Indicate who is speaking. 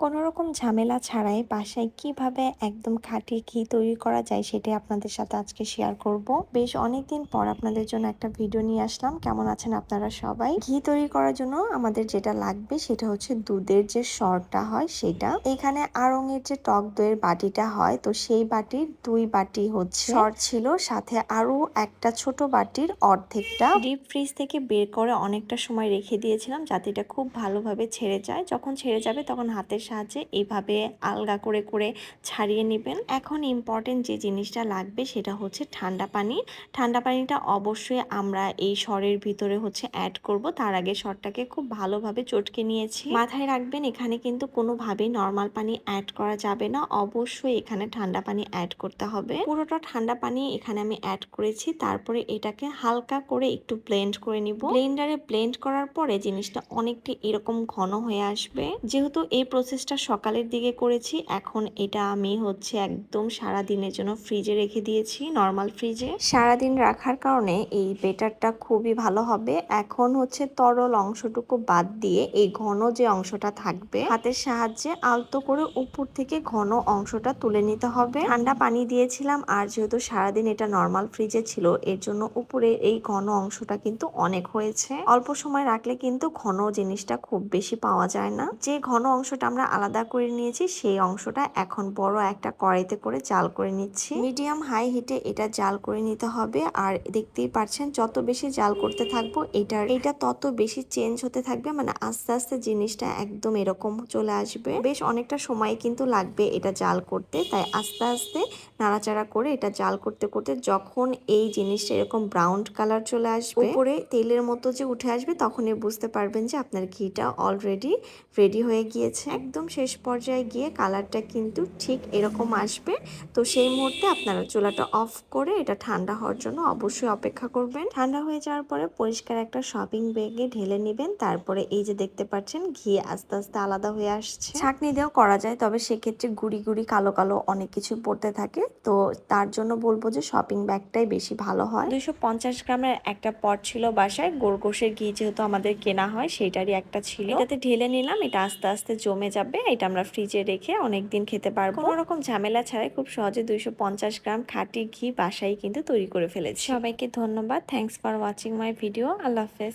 Speaker 1: কোনো রকম ঝামেলা ছাড়াই বাসায় কীভাবে একদম খাঁটি ঘি তৈরি করা যায় সেটাই আপনাদের সাথে আজকে শেয়ার করব। বেশ অনেকদিন পর আপনাদের জন্য একটা ভিডিও নিয়ে আসলাম। কেমন আছেন আপনারা সবাই? ঘি তৈরি করার জন্য আমাদের যেটা লাগবে সেটা হচ্ছে দুধের যে সরটা হয় সেটা। এখানে আড়ঙের যে টক দইয়ের বাটিটা হয় তো সেই বাটির দুই বাটি হচ্ছে সর ছিল সাথে আরও একটা ছোট বাটির অর্ধেকটা। ডিপ ফ্রিজ থেকে বের করে অনেকটা সময় রেখে দিয়েছিলাম যাতে এটা খুব ভালোভাবে ছেড়ে যায়। যখন ছেড়ে যাবে তখন হাতের সাহায্যে এইভাবে আলগা করে করে ছাড়িয়ে নেবেন। এখন ইম্পর্টেন্ট যে জিনিসটা লাগবে সেটা হচ্ছে ঠান্ডা পানি। ঠান্ডা পানিটা অবশ্যই আমরা এই সরের ভিতরে হচ্ছে অ্যাড করব। তার আগে সরটাকে খুব ভালোভাবে চটকে নিয়েছি। মাথায় রাখবেন, এখানে কিন্তু কোনোভাবেই নর্মাল পানি অ্যাড করা যাবে না। অবশ্যই এখানে ঠান্ডা পানি অ্যাড করতে হবে। পুরোটা ঠান্ডা পানি এখানে আমি অ্যাড করেছি। তারপরে এটাকে হালকা করে একটু ব্লেন্ড করে নিব। ব্লেন্ডারে ব্লেন্ড করার পরে জিনিসটা অনেকটা এরকম ঘন হয়ে আসবে। যেহেতু এই প্রসেসটা সকালের দিকে করেছি। এখন এটা আমি হচ্ছে একদম সারা দিনের জন্য ফ্রিজে রেখে দিয়েছি নর্মাল ফ্রিজে সারাদিন রাখার কারণে এই বেটারটা খুবই ভালো হবে। এখন হচ্ছে তরল অংশটুকু বাদ দিয়ে এই ঘন যে অংশটা থাকবে, হাতের সাহায্যে আলতো করে উপর থেকে ঘন অংশটা তুলে নিতে হবে। ঠান্ডা পানি দিয়েছিলাম, আর যেহেতু সারাদিন এটা নর্মাল ফ্রিজে ছিল, এর জন্য উপরে এই ঘন অংশটা কিন্তু অনেক হয়েছে। অল্প সময় রাখলে কিন্তু ঘন জিনিসটা খুব বেশি পাওয়া যায় না। যে ঘন অংশটা আমরা আলাদা করে নিয়েছি, সেই অংশটা এখন বড় একটা কড়াইতে করে জাল করে নিচ্ছি। মিডিয়াম হাই হিটে এটা জাল করে নিতে হবে। আর দেখতেই পাচ্ছেন যত বেশি জাল করতে থাকব, এটার, এটা তত বেশি চেঞ্জ হতে থাকবে। মানে আস্তে আস্তে জিনিসটা একদম এরকম চলে আসবে। বেশ অনেকটা সময় কিন্তু লাগবে এটা জাল করতে। তাই আস্তে আস্তে নাড়াচাড়া করে এটা জাল করতে করতে যখন এই জিনিসটা এরকম ব্রাউন কালার চলে আসবে, উপরে তেলের মতো যে উঠে আসবে, তখনই বুঝতে পারবেন যে আপনার ঘিটা অলরেডি রেডি হয়ে গিয়েছে। একদম শেষ পর্যায়ে গিয়ে কালারটা কিন্তু ঠিক এরকম আসবে। তো সেই মুহূর্তে আপনারা চুলাটা অফ করে এটা ঠান্ডা হওয়ার জন্য অবশ্যই অপেক্ষা করবেন। ঠান্ডা হয়ে যাওয়ার পরে পরিষ্কার একটা শপিং ব্যাগে ঢেলে নেবেন। তারপরে এই যে দেখতে পাচ্ছেন ঘি আস্তে আস্তে আলাদা হয়ে আসছে। ছাঁকনি দিয়েও করা যায় তবে সেক্ষেত্রে গুড়ি গুড়ি কালো কালো অনেক কিছু পড়তে থাকে। তো তার জন্য বলব যে শপিং ব্যাগটাই বেশি ভালো হয়। দুইশো পঞ্চাশ গ্রামের একটা পট ছিল বাসায়। গোরগোশের ঘি যেহেতু আমাদের কেনা হয় সেইটারই একটা ছিল। এটাতে ঢেলে নিলাম এটা আস্তে আস্তে জমে যাবে। এটা আমরা ফ্রিজে রেখে অনেক দিন খেতে পারব। কোনো রকম ঝামেলা ছাড়াই খুব সহজে দুইশো পঞ্চাশ গ্রাম খাঁটি ঘি বাসায় কিন্তু তৈরি করে ফেলেছি। সবাইকে ধন্যবাদ। Thanks for watching my video আল্লাহ হাফেজ।